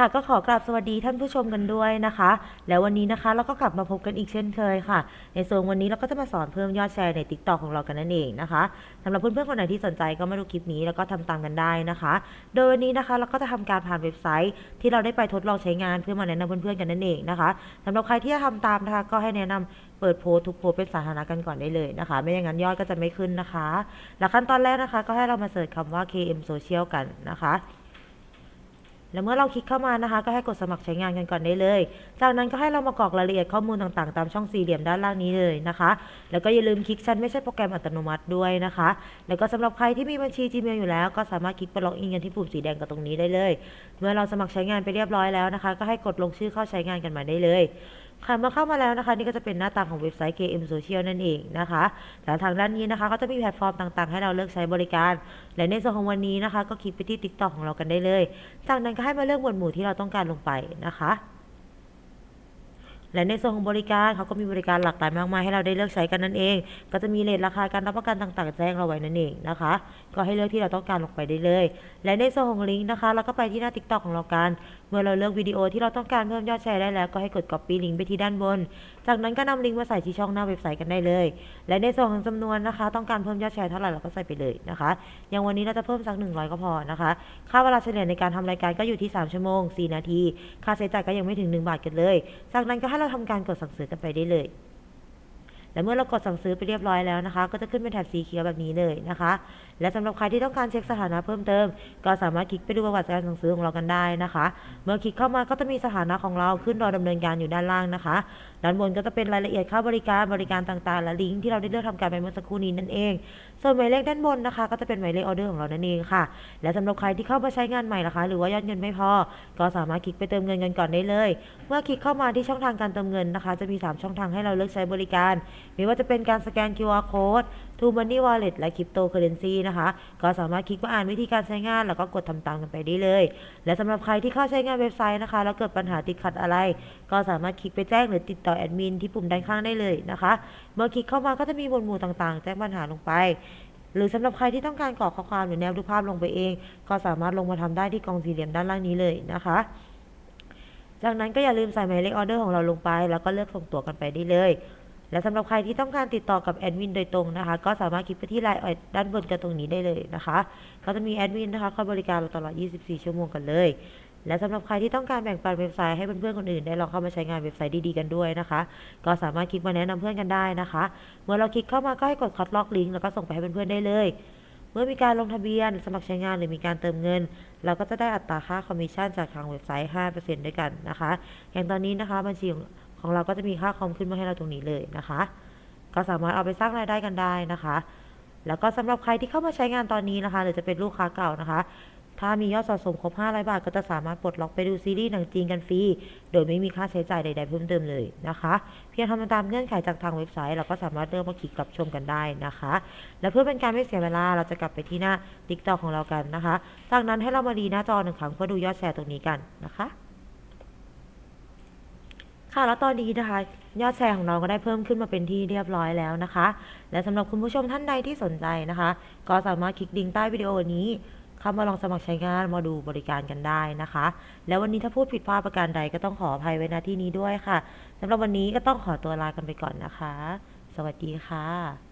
ค่ะก็ขอกราบสวัสดีท่านผู้ชมกันด้วยนะคะ แล้ววันนี้นะคะเราก็กลับมาพบกันอีกเช่นเคยค่ะ ในส่วนวันนี้เราก็จะมาสอนเพิ่มยอดแชร์ใน t ิ k t o k ของเรากันนั่นเองนะคะสำหรับเพื่อนๆคนไหนที่สนใจก็มาดูคลิปนี้แล้วก็ทำตามกันได้นะคะ โดยวันนี้นะคะเราก็จะทำการผ่านเว็บไซต์ ที่เราได้ไปทดลองใช้งานเพื่อมาแนะนำเพื่อนๆกันนั่นเองนะคะสำหรับใครที่จะทำตามนะคะก็ให้แนะนำเปิดโพสทุกโพสเป็นสาธารณะกันก่อนได้เลยนะคะ ไม่อย่างนั้นยอดก็จะไม่ขึ้นนะคะ แล้วขั้นตอนแรกนะคะ ก็ให้เรามาเสิร์ชคำว่า KM Social กันนะคะ แล้วเมื่อเราคลิกเข้ามานะคะ ก็ให้กดสมัครใช้งานกันก่อนได้เลย จากนั้นก็ให้เรามากรอกรายละเอียดข้อมูลต่างๆ ตามช่องสี่เหลี่ยมด้านล่างนี้เลยนะคะ แล้วก็อย่าลืมคลิกชั้นไม่ใช่โปรแกรมอัตโนมัติด้วยนะคะ แล้วก็สำหรับใครที่มีบัญชี Gmail อยู่แล้ว ก็สามารถคลิกไปล็อกอินกันที่ปุ่มสีแดงกับตรงนี้ได้เลย เมื่อเราสมัครใช้งานไปเรียบร้อยแล้วนะคะ ก็ให้กดลงชื่อเข้าใช้งานกันมาได้เลย ค่ะเมื่อเข้ามาแล้วนะคะ นี่ก็จะเป็นหน้าตาของเว็บไซต์ KM Social นั่นเองนะคะแล้วทางด้านนี้นะคะ ก็จะมีแพลตฟอร์มต่างๆ ให้เราเลือกใช้บริการ และในส่วนของวันนี้นะคะ ก็คลิกไปที่ TikTok ของเรากันได้เลย จากนั้นก็ให้มาเลือกหมวดหมู่ที่เราต้องการลงไปนะคะ และในส่วนของบริการเขาก็มีบริการหลากหลายมากมายให้เราได้เลือกใช้กันนั่นเอง ก็จะมีเลทราคาการรับประกันต่างๆ แจ้งเราไว้นั่นเองนะคะ ก็ให้เลือกที่เราต้องการลงไปได้เลย และในส่วนของลิงก์นะคะเราก็ไปที่หน้า TikTok ของเรากัน เมื่อเราเลือกวิดีโอที่เราต้องการเพิ่มยอดแชร์ได้แล้วก็ให้กด copy ลิงก์ไปที่ด้านบน จากนั้นก็นำลิงก์มาใส่ที่ช่องหน้าเว็บไซต์กันได้เลย และในส่วนของจำนวนนะคะ ต้องการเพิ่มยอดแชร์เท่าไหร่เราก็ใส่ไปเลยนะคะ อย่างวันนี้เราจะเพิ่มสัก 100 ก็พอนะคะ ค่าเวลาเฉลี่ยในการทำรายการก็อยู่ที่ 3 ชั่วโมง 4 นาที ค่าใช้จ่ายก็ยังไม่ถึง 1 บาทกันเลย จากนั้นก็ให้เราทำการกดสั่งซื้อกันไปได้เลย และเมื่อเรากดสั่งซื้อไปเรียบร้อยแล้วนะคะ ก็จะขึ้นเป็นแถบสีเขียวแบบนี้เลยนะคะ และสำหรับใครที่ต้องการเช็คสถานะเพิ่มเติม ก็สามารถคลิกไปดูประวัติการสั่งซื้อของเรากันได้นะคะ เมื่อคลิกเข้ามาก็จะมีสถานะของเราขึ้นรอดำเนินการอยู่ด้านล่างนะคะ ด้านบนก็จะเป็นรายละเอียดค่าบริการบริการต่างๆ และลิงก์ที่เราได้เลือกทำการไปเมื่อสักครู่นี้นั่นเอง ส่วนหมายเลขด้านบนนะคะ ก็จะเป็นหมายเลขออเดอร์ของเรานั่นเองค่ะ และสำหรับใครที่เข้ามาใช้งานใหม่นะคะ หรือว่ายอดเงินไม่พอ ก็สามารถคลิกไปเติมเงินกันก่อนได้เลย เมื่อคลิกเข้ามาที่ช่องทางการเติมเงินนะคะ จะมี 3 ช่องทางให้เราเลือกใช้บริการไม่ว่าจะเป็นการสแกน QR code t o Money Wallet และ Cryptocurrency นะคะ ก็สามารถคลิกมาอ่านวิธีการใช้งาน แล้วก็กดทำตามกันไปได้เลย และสำหรับใครที่เข้าใช้งานเว็บไซต์นะคะ แล้วเกิดปัญหาติดขัดอะไร ก็สามารถคลิกไปแจ้งหรือติดต่อแอดมินที่ปุ่มด้านข้างได้เลยนะคะ เมื่อคลิกเข้ามาก็จะมีหมวดหมู่ต่างๆ แจ้งปัญหาลงไปหรือสำหรับใครที่ต้องการกรอกข้อความหรือแนบรูปภาพลงไปเอง ก็สามารถลงมาทำได้ที่กองสี่เหลี่ยมด้านล่างนี้เลยนะคะ จากนั้นก็อย่าลืมใส่หมายเลขออเดอร์ของเราลงไป แล้วก็เลือกส่งตัวกันไปได้เลย และสำหรับใครที่ต้องการติดต่อกับแอดมินโดยตรงนะคะ ก็สามารถคลิกไปที่ไลน์ด้านบนกันตรงนี้ได้เลยนะคะก็จะมีแอดมินนะคะคอยบริการเราตลอด 24 ชั่วโมงกันเลย และสำหรับใครที่ต้องการแบ่งปันเว็บไซต์ให้เพื่อนๆคนอื่นได้ลองเข้ามาใช้งานเว็บไซต์ดีๆกันด้วยนะคะ ก็สามารถคลิกมาแนะนำเพื่อนกันได้นะคะ เมื่อเราคลิกเข้ามาก็ให้กดคัดลอกลิงก์แล้วก็ส่งไปให้เพื่อนๆได้เลยเมื่อมีการลงทะเบียนสมัครใช้งานหรือมีการเติมเงิน เราก็จะได้อัตราค่าคอมมิชชั่นจากทางเว็บไซต์ 5%ด้วยกันนะคะ อย่างตอนนี้นะคะบัญชี ของเราก็จะมีค่าคอมขึ้นมาให้เราตรงนี้เลยนะคะ ก็สามารถเอาไปสร้างรายได้กันได้นะคะ แล้วก็สำหรับใครที่เข้ามาใช้งานตอนนี้นะคะ หรือจะเป็นลูกค้าเก่านะคะ ถ้ามียอดสะสมครบ500บาท ก็จะสามารถปลดล็อกไปดูซีรีส์หนังจีนกันฟรี โดยไม่มีค่าใช้จ่ายใด ๆ เพิ่มเติมเลยนะคะ เพียงทำตามเงื่อนไขจากทางเว็บไซต์ เราก็สามารถเลือกมาคลิกกลับชมกันได้นะคะ และเพื่อเป็นการไม่เสียเวลา เราจะกลับไปที่หน้า TikTok ของเรากันนะคะ จากนั้นให้เรามาดีหน้าจอหนึ่งครั้งเพื่อดูยอดแชร์ตรงนี้กันนะคะ ค่ะแล้วตอนนี้นะคะ ยอดแชร์ของเราก็ได้เพิ่มขึ้นมาเป็นที่เรียบร้อยแล้วนะคะ และสำหรับคุณผู้ชมท่านใดที่สนใจนะคะ ก็สามารถคลิกดิงใต้วิดีโอนี้เข้ามาลองสมัครใช้งานมาดูบริการกันได้นะคะ แล้ววันนี้ถ้าพูดผิดพลาดประการใดก็ต้องขออภัยไว้ณที่นี้ด้วยค่ะสำหรับวันนี้ก็ต้องขอตัวลากันไปก่อนนะคะ สวัสดีค่ะ